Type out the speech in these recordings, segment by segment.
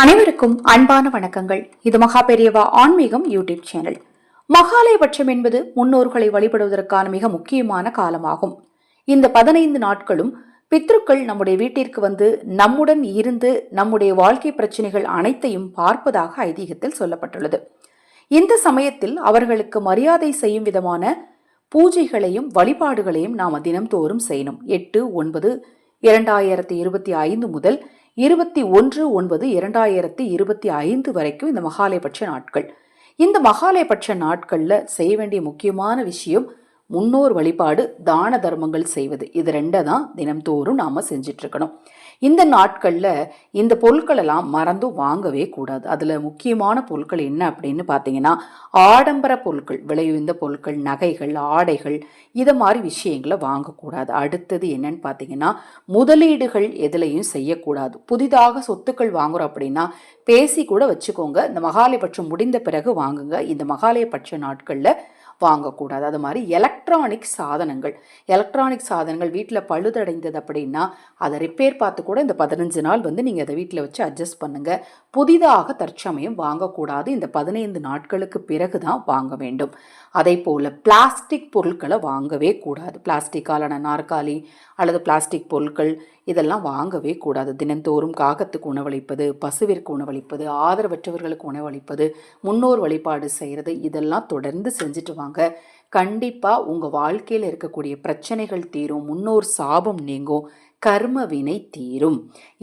அனைவருக்கும் அன்பான வணக்கங்கள். இது மகா பெரியவா ஆன்மீகம் யூடியூப் சேனல். மகாலயபட்சம் என்பது முன்னோர்களை வழிபடுவதற்கான மிக முக்கியமான காலமாகும். இந்த பதினைந்து நாட்களும் பித்ருக்கள் நம்முடைய வீட்டிற்கு வந்து நம்முடன் இருந்து நம்முடைய வாழ்க்கை பிரச்சனைகள் அனைத்தையும் பார்ப்பதாக ஐதீகத்தில் சொல்லப்பட்டுள்ளது. இந்த சமயத்தில் அவர்களுக்கு மரியாதை செய்யும் விதமான பூஜைகளையும் வழிபாடுகளையும் நாம் தினம்தோறும் செய்யணும். எட்டு ஒன்பது இரண்டாயிரத்தி இருபத்தி ஐந்து முதல் இருபத்தி ஒன்று ஒன்பது இரண்டாயிரத்தி இருபத்தி ஐந்து வரைக்கும் இந்த மகாலயபட்ச நாட்கள். இந்த மகாலயபட்ச நாட்களில் செய்ய வேண்டிய முக்கியமான விஷயம் முன்னோர் வழிபாடு தான தர்மங்கள் செய்வது. இது ரெண்டை தான் தினம்தோறும் நாம் செஞ்சிட்ருக்கணும். இந்த நாட்களில் இந்த பொருட்களெல்லாம் மறந்து மறந்தும் வாங்கவே கூடாது. அதில் முக்கியமான பொருட்கள் என்ன அப்படின்னு பார்த்தீங்கன்னா ஆடம்பர பொருட்கள் விளைவிந்த பொருட்கள் நகைகள் ஆடைகள் இதை மாதிரி விஷயங்களை வாங்கக்கூடாது. அடுத்தது என்னன்னு பார்த்தீங்கன்னா முதலீடுகள் எதுலையும் செய்யக்கூடாது. புதிதாக சொத்துக்கள் வாங்குகிறோம் அப்படின்னா பேசி கூட வச்சுக்கோங்க. இந்த மகாலயபட்சம் முடிந்த பிறகு வாங்குங்க. இந்த மகாலயபட்ச நாட்களில் வாங்கக்கூடாது. அது மாதிரி எலக்ட்ரானிக் சாதனங்கள். எலக்ட்ரானிக் சாதனங்கள் வீட்டில் பழுதடைந்தது அப்படின்னா அதை ரிப்பேர் பார்த்து கூட இந்த பதினஞ்சு நாள் வந்து நீங்கள் அதை வீட்டில் வச்சு அட்ஜஸ்ட் பண்ணுங்கள் புதிதாக தற்சமயம் வாங்கக்கூடாது. இந்த பதினைந்து நாட்களுக்கு பிறகு தான் வாங்க வேண்டும். அதே போல் பிளாஸ்டிக் பொருட்களை வாங்கவே கூடாது. பிளாஸ்டிக்காலான நாற்காலி அல்லது பிளாஸ்டிக் பொருட்கள் இதெல்லாம் வாங்கவே கூடாது. தினந்தோறும் காகத்துக்கு உணவளிப்பது பசுவிற்கு உணவளிப்பது ஆதரவற்றவர்களுக்கு உணவளிப்பது முன்னோர் வழிபாடு செய்கிறது இதெல்லாம் தொடர்ந்து செஞ்சுட்டு வாங்க கண்டிப்பாக உங்கள் வாழ்க்கையில் இருக்கக்கூடிய பிரச்சனைகள் தீரும் முன்னோர் சாபம் நீங்கும் கர்ம வினை தீரும்.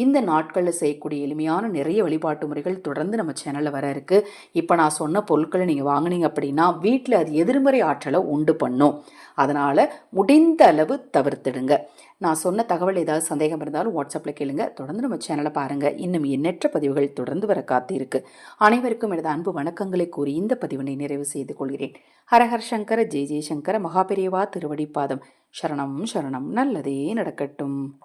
இந்த நாட்களில் செய்யக்கூடிய எளிமையான நிறைய வழிபாட்டு முறைகள் தொடர்ந்து நம்ம சேனலில் வர இருக்கு. இப்போ நான் சொன்ன பொருட்களை நீங்கள் வாங்குனீங்க அப்படின்னா வீட்டில் அது எதிர்மறை ஆற்றலை உண்டு பண்ணும். அதனால் முடிந்த அளவு தவிர்த்துடுங்க. நான் சொன்ன தகவல் ஏதாவது சந்தேகம் இருந்தாலும் வாட்ஸ்அப்பில் கேளுங்க. தொடர்ந்து நம்ம சேனலை பாருங்கள் இன்னும் எண்ணற்ற பதிவுகள் தொடர்ந்து வர காத்திருக்கு. அனைவருக்கும் எனது அன்பு வணக்கங்களை கூறி இந்த பதிவினை நிறைவு செய்து கொள்கிறேன். ஹரஹர் சங்கர ஜெய ஜெயசங்கர மகாபெரியவா திருவடிப்பாதம். சரணம் சரணம் நல்லதே நடக்கட்டும்.